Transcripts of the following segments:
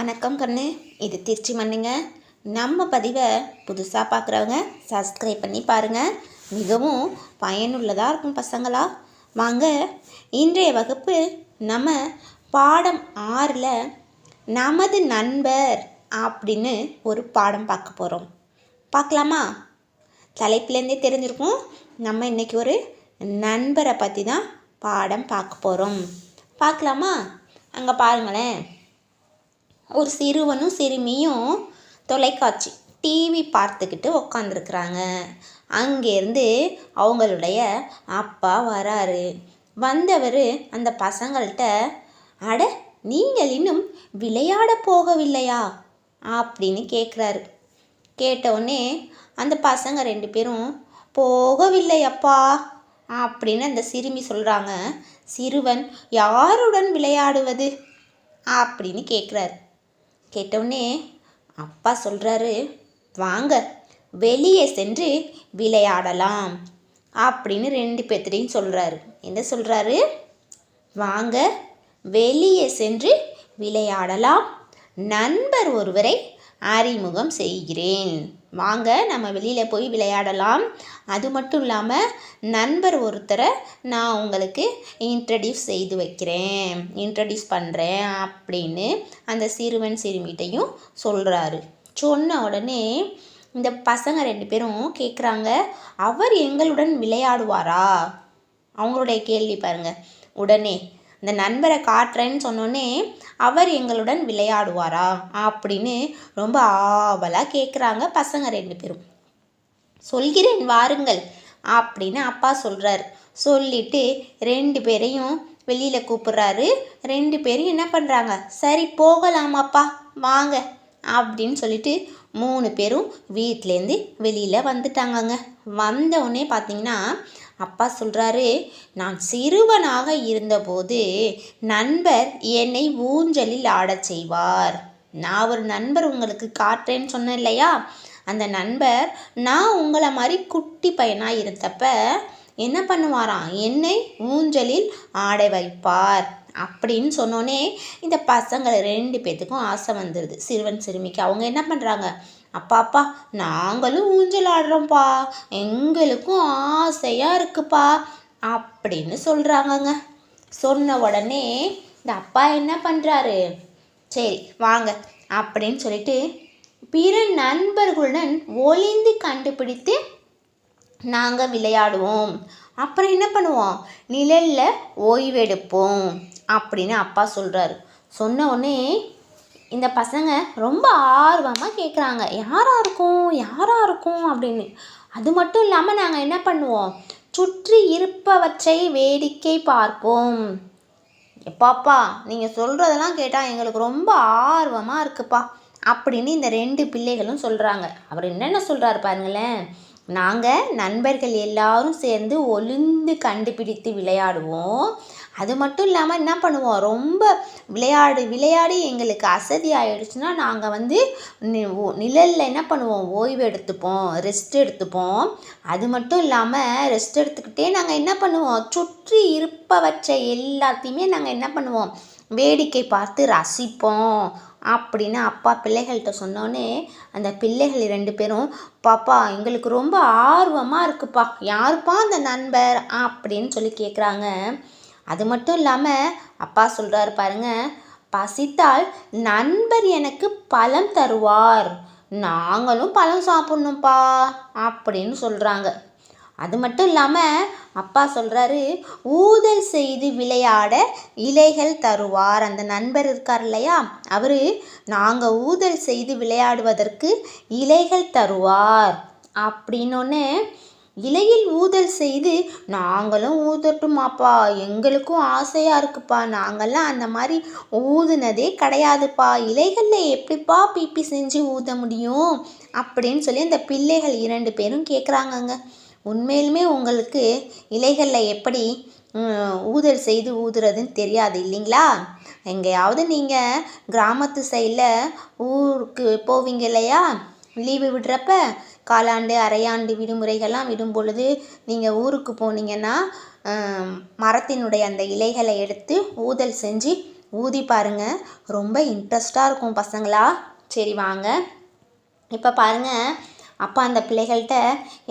வணக்கம் கண்ணு. இது திருச்சி மண்ணுங்க. நம்ம பதிவை புதுசாக பார்க்குறவங்க சப்ஸ்கிரைப் பண்ணி பாருங்கள் மிகவும் பயனுள்ளதாக இருக்கும் பசங்களா. வாங்க இன்றைய வகுப்பு நம்ம பாடம் ஆறில் நமது நண்பர் அப்படின்னு ஒரு பாடம் பார்க்க போகிறோம் பார்க்கலாமா? தலைப்புலேருந்தே தெரிஞ்சிருக்கும். நம்ம இன்னைக்கு ஒரு நண்பரை பற்றி தான் பாடம் பார்க்க போகிறோம் பார்க்கலாமா? அங்கே பாருங்களேன். ஒரு சிறுவனும் சிறுமியும் தொலைக்காட்சி டிவி பார்த்துக்கிட்டு உக்காந்துருக்குறாங்க. அங்கேருந்து அவங்களுடைய அப்பா வராரு. வந்தவர் அந்த பசங்கள்கிட்ட அட நீங்கள் இன்னும் விளையாட போகவில்லையா? அப்படின்னு கேட்குறாரு கேட்டவுடனே அந்த பசங்க ரெண்டு பேரும் போகவில்லை அப்பா அப்படின்னு அந்த சிறுமி சொல்கிறாங்க சிறுவன் யாருடன் விளையாடுவது? அப்படின்னு கேட்குறாரு கேட்டவுடனே அப்பா சொல்கிறாரு வாங்க வெளியே சென்று விளையாடலாம் அப்படின்னு ரெண்டு பேர்த்திட்டையும் சொல்கிறாரு என்ன சொல்கிறாரு வாங்க வெளியே சென்று விளையாடலாம். நண்பர் ஒருவரை அறிமுகம் செய்கிறேன். வாங்க நம்ம வெளியில் போய் விளையாடலாம். அது மட்டும் இல்லாமல் நண்பர் ஒருத்தரை நான் உங்களுக்கு இன்ட்ரடியூஸ் செய்து வைக்கிறேன். இன்ட்ரடியூஸ் பண்ணுறேன் அப்படின்னு அந்த சிறுவன் சிறுமிகிட்டையும் சொல்கிறாரு சொன்ன உடனே இந்த பசங்க ரெண்டு பேரும் கேட்குறாங்க அவர் எங்களுடன் விளையாடுவாரா? அவங்களுடைய கேள்வி பாருங்க. உடனே இந்த நண்பரை காட்டுறேன்னு சொன்னோன்னே அவர் எங்களுடன் விளையாடுவாரா அப்படின்னு ரொம்ப ஆவலாக கேட்குறாங்க பசங்க ரெண்டு பேரும். சொல்கிறேன் வாருங்கள் அப்படின்னு அப்பா சொல்கிறாரு சொல்லிட்டு ரெண்டு பேரையும் வெளியில் கூப்பிட்றாரு. ரெண்டு பேரும் என்ன பண்ணுறாங்க சரி போகலாமாப்பா வாங்க அப்படின்னு சொல்லிட்டு மூணு பேரும் வீட்டிலேருந்து வெளியில் வந்துட்டாங்கங்க. வந்தவுடனே பார்த்தீங்கன்னா அப்பா சொல்கிறாரு நான் சிறுவனாக இருந்தபோது நண்பர் என்னை ஊஞ்சலில் ஆடச் செய்வார். நான் ஒரு நண்பர் உங்களுக்கு காட்டுறேன்னு சொன்னேன் இல்லையா? அந்த நண்பர் நான் உங்களை மாதிரி குட்டி பையனாக இருந்தப்ப என்ன பண்ணுவாராம்? என்னை ஊஞ்சலில் ஆட வைப்பார். அப்படின்னு சொன்னோன்னே இந்த பசங்களை ரெண்டு பேர்த்துக்கும் ஆசை வந்துடுது சிறுவன் சிறுமிக்கு. அவங்க என்ன பண்ணுறாங்க அப்பாப்பா நாங்களும் ஊஞ்சல் ஆடுறோம்ப்பா. எங்களுக்கும் ஆசையாக இருக்குப்பா. அப்படின்னு சொல்கிறாங்கங்க சொன்ன உடனே இந்த அப்பா என்ன பண்ணுறாரு சரி வாங்க அப்படின்னு சொல்லிட்டு பிற நண்பர்களுடன் ஒளிந்து கண்டுபிடித்து நாங்கள் விளையாடுவோம். அப்புறம் என்ன பண்ணுவோம்? நிழலில் ஓய்வெடுப்போம். அப்படின்னு அப்பா சொல்கிறாரு சொன்ன உடனே இந்த பசங்க ரொம்ப ஆர்வமாக கேட்குறாங்க யாராக இருக்கும்? யாராக இருக்கும்? அப்படின்னு. அது மட்டும் இல்லாமல் நாங்கள் என்ன பண்ணுவோம்? சுற்றி இருப்பவற்றை வேடிக்கை பார்ப்போம். எப்பாப்பா நீங்கள் சொல்கிறதெல்லாம் கேட்டால் எங்களுக்கு ரொம்ப ஆர்வமாக இருக்குப்பா. அப்படின்னு இந்த ரெண்டு பிள்ளைகளும் சொல்கிறாங்க அவர் என்னென்ன சொல்கிறாரு பாருங்களேன். நாங்கள் நண்பர்கள் எல்லாரும் சேர்ந்து ஒளிந்து கண்டுபிடித்து விளையாடுவோம். அது மட்டும் இல்லாமல் என்ன பண்ணுவோம்? ரொம்ப விளையாடு விளையாடி எங்களுக்கு அசதி ஆயிடுச்சுன்னா நாங்கள் வந்து நிழலில் என்ன பண்ணுவோம்? ஓய்வு எடுத்துப்போம் ரெஸ்ட் எடுத்துப்போம். அது மட்டும் இல்லாமல் ரெஸ்ட் எடுத்துக்கிட்டே நாங்கள் என்ன பண்ணுவோம்? சுற்றி இருப்பவற்றை எல்லாத்தையுமே நாங்கள் என்ன பண்ணுவோம்? வேடிக்கை பார்த்து ரசிப்போம். அப்படின்னு அப்பா பிள்ளைகள்கிட்ட சொன்னோன்னே அந்த பிள்ளைகள் ரெண்டு பேரும் பாப்பா எங்களுக்கு ரொம்ப ஆர்வமாக இருக்குப்பா. யாருப்பா அந்த நண்பர்? அப்படின்னு சொல்லி கேட்குறாங்க அது மட்டும் இல்லாமல் அப்பா சொல்கிறாரு பாருங்க பசித்தால் நண்பர் எனக்கு பழம் தருவார். நாங்களும் பழம் சாப்பிட்ணும்ப்பா அப்படின்னு சொல்கிறாங்க அது மட்டும் இல்லாமல் அப்பா சொல்கிறாரு ஊதல் செய்து விளையாட இலைகள் தருவார். அந்த நண்பர் இருக்கார் இல்லையா? அவர் நாங்கள் ஊதல் செய்து விளையாடுவதற்கு இலைகள் தருவார். அப்படின்னொன்னே இலையில் ஊதல் செய்து நாங்களும் ஊதட்டுமாப்பா எங்களுக்கும் ஆசையாக இருக்குப்பா. நாங்கள்லாம் அந்த மாதிரி ஊதுனதே கிடையாதுப்பா. இலைகளில் எப்படிப்பா பிபி செஞ்சு ஊத முடியும்? அப்படின்னு சொல்லி அந்த பிள்ளைகள் இரண்டு பேரும் கேட்குறாங்கங்க உண்மையிலுமே உங்களுக்கு இலைகளில் எப்படி ஊதல் செய்து ஊதுறதுன்னு தெரியாது இல்லைங்களா? எங்கேயாவது நீங்கள் கிராமத்து சைடில் ஊருக்கு போவீங்க இல்லையா? லீவு விடுறப்ப காலாண்டு அரையாண்டு விடுமுறைகள்லாம் விடும் பொழுது நீங்கள் ஊருக்கு போனீங்கன்னா மரத்தினுடைய அந்த இலைகளை எடுத்து ஊதல் செஞ்சு ஊதி பாருங்கள் ரொம்ப இன்ட்ரெஸ்டாக இருக்கும் பசங்களா. சரி வாங்க. இப்போ பாருங்க. அப்பா அந்த பிள்ளைகள்கிட்ட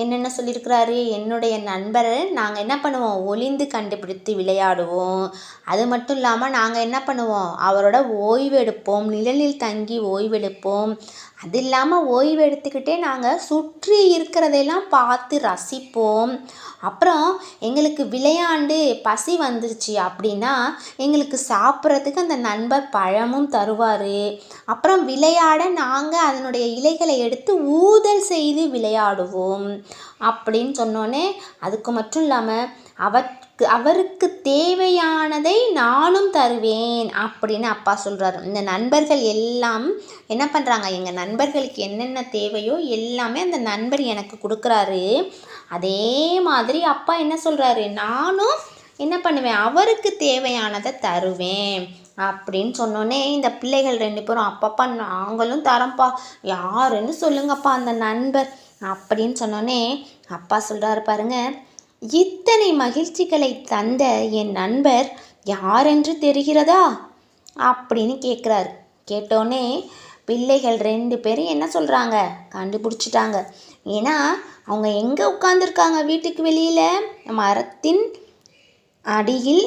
என்னென்ன சொல்லியிருக்கிறாரு என்னுடைய நண்பர் நாங்கள் என்ன பண்ணுவோம்? ஒளிந்து கண்டுபிடித்து விளையாடுவோம். அது மட்டும் இல்லாமல் நாங்கள் என்ன பண்ணுவோம்? அவரோட ஓய்வெடுப்போம் நிழலில் தங்கி ஓய்வெடுப்போம் அது இல்லாமல் ஓய்வு எடுத்துக்கிட்டே நாங்கள் சுற்றி இருக்கிறதையெல்லாம் பார்த்து ரசிப்போம். அப்புறம் எங்களுக்கு விளையாண்டு பசி வந்துருச்சு அப்படின்னா எங்களுக்கு சாப்பிட்றதுக்கு அந்த நண்பர் பழமும் தருவார். அப்புறம் விளையாட நாங்கள் அதனுடைய இலைகளை எடுத்து ஊதல் செய்து விளையாடுவோம். அப்படின்னு சொன்னோன்னே அதுக்கு மட்டும் இல்லாமல் அவருக்கு அவருக்கு தேவையானதை நானும் தருவேன் அப்படின்னு அப்பா சொல்கிறாரு இந்த நண்பர்கள் எல்லாம் என்ன பண்ணுறாங்க எங்கள் நண்பர்களுக்கு என்னென்ன தேவையோ எல்லாமே அந்த நண்பர் எனக்கு கொடுக்குறாரு. அதே மாதிரி அப்பா என்ன சொல்கிறாரு நானும் என்ன பண்ணுவேன்? அவருக்கு தேவையானதை தருவேன் அப்படின்னு சொன்னோன்னே இந்த பிள்ளைகள் ரெண்டு பேரும் அப்பப்பா நாங்களும் தரோம்ப்பா. யாருன்னு சொல்லுங்கப்பா அந்த நண்பர். அப்படின்னு சொன்னோன்னே அப்பா சொல்கிறாரு பாருங்கள் இத்தனை மகிழ்ச்சிகளை தந்த என் நண்பர் யாரென்று தெரிகிறதா? அப்படின்னு கேட்குறாரு கேட்டோன்னே பிள்ளைகள் ரெண்டு பேரும் என்ன சொல்கிறாங்க கண்டுபிடிச்சிட்டாங்க. ஏன்னா அவங்க எங்கே உட்காந்துருக்காங்க வீட்டுக்கு வெளியில்? மரத்தின் அடியில்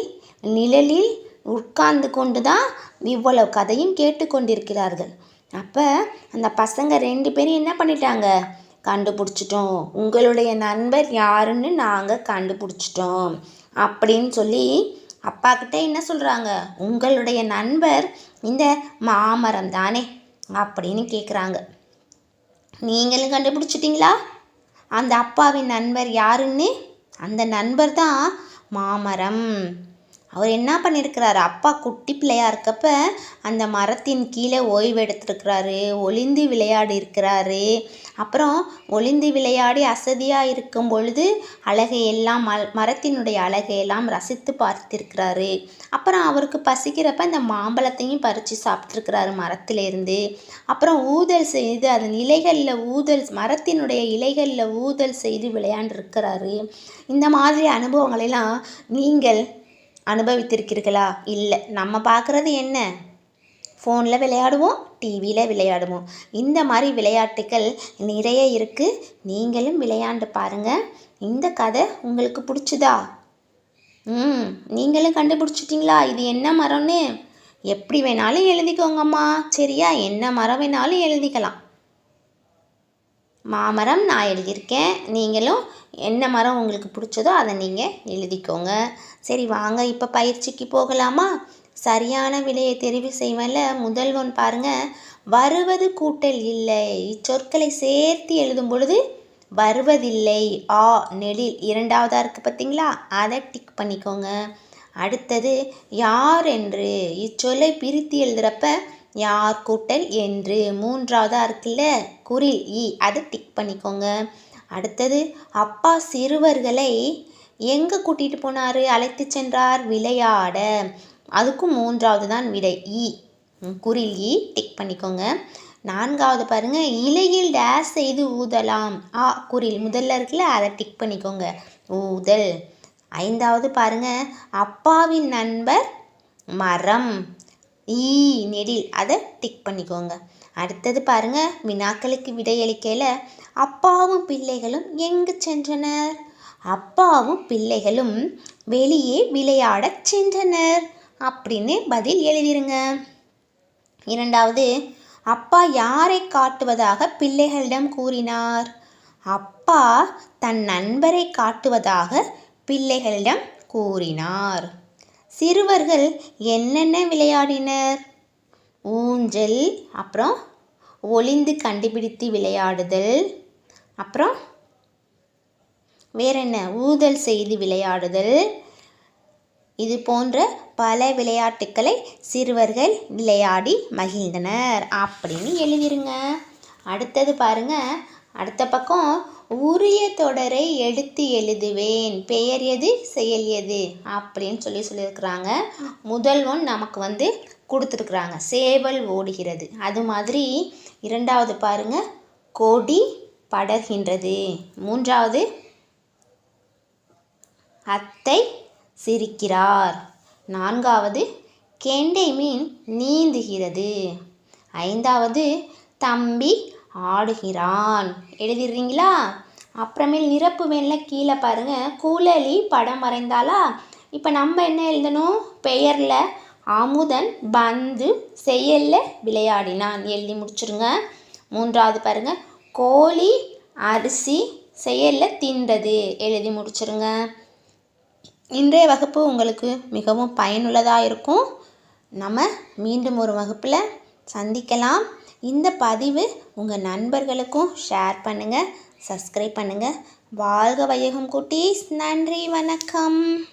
நிழலில் உட்கார்ந்து கொண்டு தான் இவ்வளவு கதையும் கேட்டுக்கொண்டிருக்கிறார்கள் அப்போ அந்த பசங்க ரெண்டு பேரும் என்ன பண்ணிட்டாங்க? கண்டுபிடிச்சிட்டோம். உங்களுடைய நண்பர் யாருன்னு நாங்கள் கண்டுபிடிச்சிட்டோம். அப்படின்னு சொல்லி அப்பா கிட்ட என்ன சொல்கிறாங்க உங்களுடைய நண்பர் இந்த மாமரம் தானே? அப்படின்னு கேட்குறாங்க நீங்களும் கண்டுபிடிச்சிட்டிங்களா? அந்த அப்பாவின் நண்பர் யாருன்னு? அந்த நண்பர் தான் மாமரம். அவர் என்ன பண்ணியிருக்கிறாரு அப்பா குட்டி பிள்ளையாக இருக்கப்ப அந்த மரத்தின் கீழே ஓய்வு எடுத்திருக்கிறாரு. ஒளிந்து விளையாடி இருக்கிறாரு. அப்புறம் ஒளிந்து விளையாடி அசதியாக இருக்கும் பொழுது அழகையெல்லாம் மல் மரத்தினுடைய அழகையெல்லாம் ரசித்து பார்த்திருக்கிறாரு. அப்புறம் அவருக்கு பசிக்கிறப்ப அந்த மாம்பழத்தையும் பறித்து சாப்பிட்ருக்கிறாரு மரத்திலேருந்து. அப்புறம் ஊதல் செய்து அதன் இலைகளில் ஊதல் மரத்தினுடைய இலைகளில் ஊதல் செய்து விளையாண்டுருக்கிறாரு. இந்த மாதிரி அனுபவங்களெல்லாம் நீங்கள் அனுபவித்திருக்கிறீர்களா? இல்லை. நம்ம பார்க்குறது என்ன? ஃபோனில் விளையாடுவோம் டிவியில் விளையாடுவோம். இந்த மாதிரி விளையாட்டுகள் நிறைய இருக்குது நீங்களும் விளையாண்டு பாருங்கள் இந்த கதை உங்களுக்கு பிடிச்சிதா? ம் நீங்களும் கண்டுபிடிச்சிட்டிங்களா? இது என்ன மரம்னு? எப்படி வேணாலும் எழுதிக்கோங்கம்மா. சரியா? என்ன மரம் வேணாலும் எழுதிக்கலாம். மாமரம் நான் எழுதியிருக்கேன். நீங்களும் என்ன மரம் உங்களுக்கு பிடிச்சதோ அதை நீங்கள் எழுதிக்கோங்க. சரி வாங்க இப்போ பயிற்சிக்கு போகலாமா? சரியான விலையை தெரிவு செய்வல. முதல் ஒன் பாருங்க வருவது கூட்டல் இல்லை. இச்சொற்களை சேர்த்து எழுதும் பொழுது வருவதில்லை. ஆ நெடில் இரண்டாவதாக இருக்குது பார்த்தீங்களா அதை டிக் பண்ணிக்கோங்க. அடுத்தது யார் என்று? இச்சொல்லை பிரித்து எழுதுகிறப்ப யார் கூட்டல் என்று? மூன்றாவதாக இருக்குல்ல? குறில் இ. அதை டிக் பண்ணிக்கோங்க. அடுத்தது அப்பா சிறுவர்களை எங்கே கூட்டிகிட்டு போனார்? அழைத்து சென்றார் விளையாட. அதுக்கும் மூன்றாவது தான் விடை. இ. குறில் இ. டிக் பண்ணிக்கோங்க. நான்காவது பாருங்க. இலையில் டேஸ் செய்து ஊதலாம். ஆ குறில் முதல்ல இருக்குல்ல அதை டிக் பண்ணிக்கோங்க. ஊதல். ஐந்தாவது பாருங்க. அப்பாவின் நண்பர் மரம். ஈ நெடில். அதை டிக் பண்ணிக்கோங்க. அடுத்தது பாருங்க வினாக்களுக்கு விடையளிக்கையில் அப்பாவும் பிள்ளைகளும் எங்கு சென்றனர்? அப்பாவும் பிள்ளைகளும் வெளியே விளையாடச் சென்றனர். அப்படின்னு பதில் எழுதிருங்க. இரண்டாவது அப்பா யாரை காட்டுவதாக பிள்ளைகளிடம் கூறினார்? அப்பா தன் நண்பரை காட்டுவதாக பிள்ளைகளிடம் கூறினார். சிறுவர்கள் என்னென்ன விளையாடினர்? ஊஞ்சல் அப்புறம் ஒளிந்து கண்டுபிடித்து விளையாடுதல் அப்புறம் வேற என்ன ஊதல் செய்து விளையாடுதல். இது போன்ற பல விளையாட்டுக்களை சிறுவர்கள் விளையாடி மகிழ்ந்தனர். அப்படின்னு எழுதிருங்க. அடுத்தது பாருங்க. அடுத்த பக்கம் உரிய தொடரை எடுத்து எழுதுவேன். பெயர் எது? செயல் எது? அப்படின்னு சொல்லி சொல்லியிருக்கிறாங்க. முதல் ஒன் நமக்கு வந்து கொடுத்துருக்குறாங்க. சேவல் ஓடுகிறது. அது மாதிரி இரண்டாவது பாருங்க. கொடி படர்கின்றது. மூன்றாவது அத்தை சிரிக்கிறார். நான்காவது கெண்டை மீன் நீந்துகிறது. ஐந்தாவது தம்பி ஆடுகிறான். எழுதிடுறீங்களா? அப்புறமேல் நிரப்பு வேல கீழே பாருங்க. கூலலி படம் வரைந்தாளா? இப்போ நம்ம என்ன எழுதணும்? பெயரில் அமுதன் பந்து செயல்ல விளையாடினான். எழுதி முடிச்சுருங்க. மூன்றாவது பாருங்கள் கோழி அரிசி செயலில் தின்றது. எழுதி முடிச்சிருங்க. இன்றைய வகுப்பு உங்களுக்கு மிகவும் பயனுள்ளதாக இருக்கும். நம்ம மீண்டும் ஒரு வகுப்பில் சந்திக்கலாம். இந்த பதிவு உங்கள் நண்பர்களுக்கும் ஷேர் பண்ணுங்கள் சப்ஸ்கிரைப் பண்ணுங்கள் வாழ்க வையகம் குட்டீஸ். நன்றி வணக்கம்.